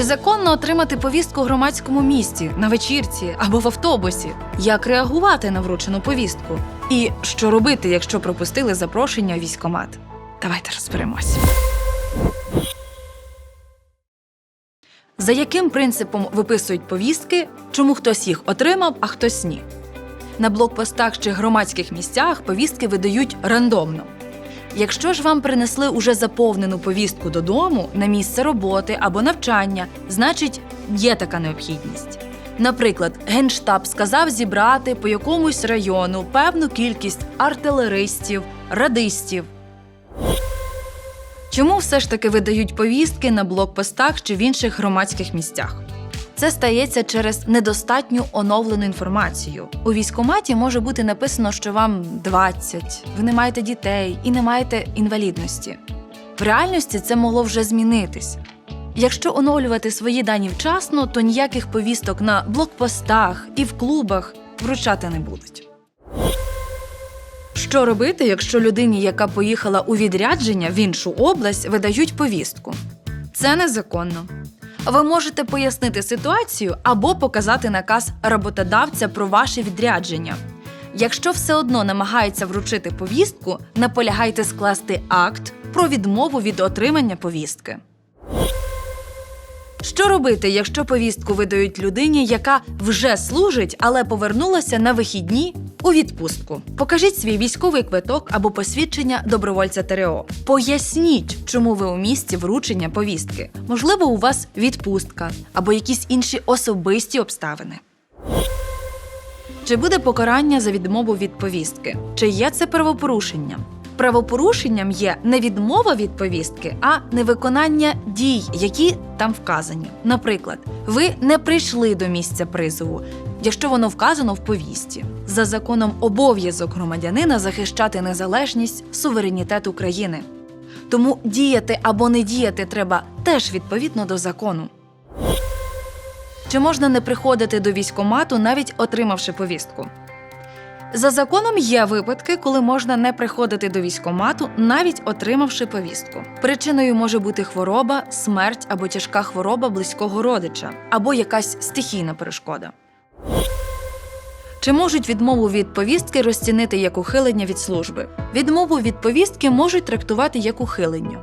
Чи законно отримати повістку в громадському місті, на вечірці або в автобусі? Як реагувати на вручену повістку? І що робити, якщо пропустили запрошення у військкомат? Давайте розберемось. За яким принципом виписують повістки, чому хтось їх отримав, а хтось ні? На блокпостах чи громадських місцях повістки видають рандомно. Якщо ж вам принесли уже заповнену повістку додому на місце роботи або навчання, значить є така необхідність. Наприклад, генштаб сказав зібрати по якомусь району певну кількість артилеристів, радистів. Чому все ж таки видають повістки на блокпостах чи в інших громадських місцях? Це стається через недостатню оновлену інформацію. У військкоматі може бути написано, що вам 20, ви не маєте дітей і не маєте інвалідності. В реальності це могло вже змінитись. Якщо оновлювати свої дані вчасно, то ніяких повісток на блокпостах і в клубах вручати не будуть. Що робити, якщо людині, яка поїхала у відрядження в іншу область, видають повістку? Це незаконно. Ви можете пояснити ситуацію або показати наказ роботодавця про ваше відрядження. Якщо все одно намагається вручити повістку, наполягайте скласти акт про відмову від отримання повістки. Що робити, якщо повістку видають людині, яка вже служить, але повернулася на вихідні у відпустку? Покажіть свій військовий квиток або посвідчення добровольця ТРО. Поясніть, чому ви у місці вручення повістки. Можливо, у вас відпустка або якісь інші особисті обставини. Чи буде покарання за відмову від повістки? Чи є це правопорушенням? Правопорушенням є не відмова від повістки, а невиконання дій, які там вказані. Наприклад, ви не прийшли до місця призову, якщо воно вказано в повісті. За законом обов'язок громадянина захищати незалежність, суверенітет України. Тому діяти або не діяти треба теж відповідно до закону. Чи можна не приходити до військкомату, навіть отримавши повістку? За законом є випадки, коли можна не приходити до військкомату, навіть отримавши повістку. Причиною може бути хвороба, смерть або тяжка хвороба близького родича, або якась стихійна перешкода. Чи можуть відмову від повістки розцінити як ухилення від служби? Відмову від повістки можуть трактувати як ухилення.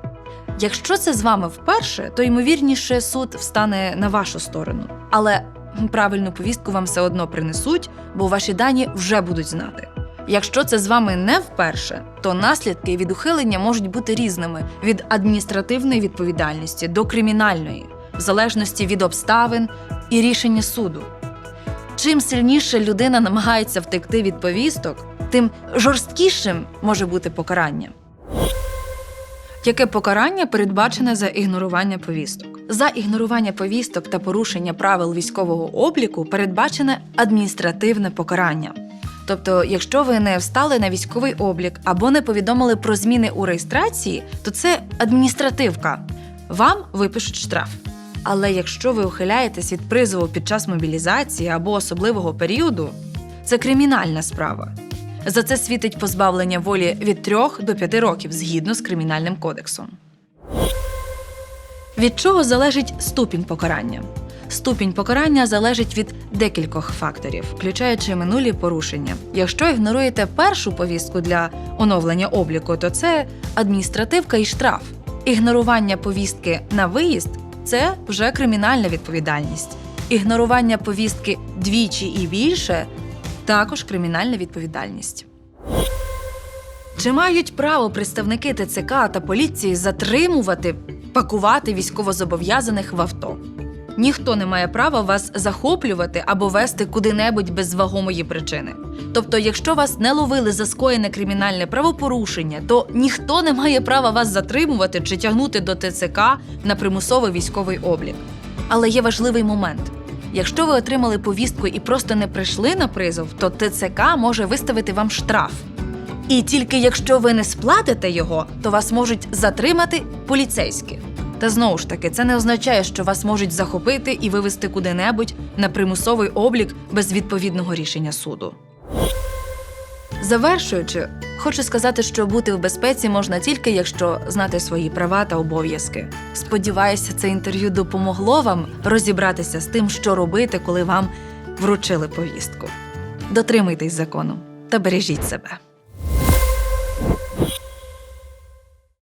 Якщо це з вами вперше, то ймовірніше суд встане на вашу сторону. Але правильну повістку вам все одно принесуть, бо ваші дані вже будуть знати. Якщо це з вами не вперше, то наслідки від ухилення можуть бути різними від адміністративної відповідальності до кримінальної, в залежності від обставин і рішення суду. Чим сильніше людина намагається втекти від повісток, тим жорсткішим може бути покарання. Яке покарання передбачене за ігнорування повісток? За ігнорування повісток та порушення правил військового обліку передбачене адміністративне покарання. Тобто, якщо ви не встали на військовий облік або не повідомили про зміни у реєстрації, то це адміністративка. Вам випишуть штраф. Але якщо ви ухиляєтесь від призову під час мобілізації або особливого періоду, це кримінальна справа. За це світить позбавлення волі від 3 до 5 років згідно з кримінальним кодексом. Від чого залежить ступінь покарання? Ступінь покарання залежить від декількох факторів, включаючи минулі порушення. Якщо ігноруєте першу повістку для оновлення обліку, то це адміністративка і штраф. Ігнорування повістки на виїзд це вже кримінальна відповідальність. Ігнорування повістки двічі і більше також кримінальна відповідальність. Чи мають право представники ТЦК та поліції затримувати, пакувати військовозобов'язаних в авто? Ніхто не має права вас захоплювати або вести куди-небудь без вагомої причини. Тобто, якщо вас не ловили за скоєне кримінальне правопорушення, то ніхто не має права вас затримувати чи тягнути до ТЦК на примусовий військовий облік. Але є важливий момент. Якщо ви отримали повістку і просто не прийшли на призов, то ТЦК може виставити вам штраф. І тільки якщо ви не сплатите його, то вас можуть затримати поліцейські. Та знову ж таки, це не означає, що вас можуть захопити і вивезти куди-небудь на примусовий облік без відповідного рішення суду. Завершуючи, хочу сказати, що бути в безпеці можна тільки якщо знати свої права та обов'язки. Сподіваюся, це інтерв'ю допомогло вам розібратися з тим, що робити, коли вам вручили повістку. Дотримуйтесь закону та бережіть себе.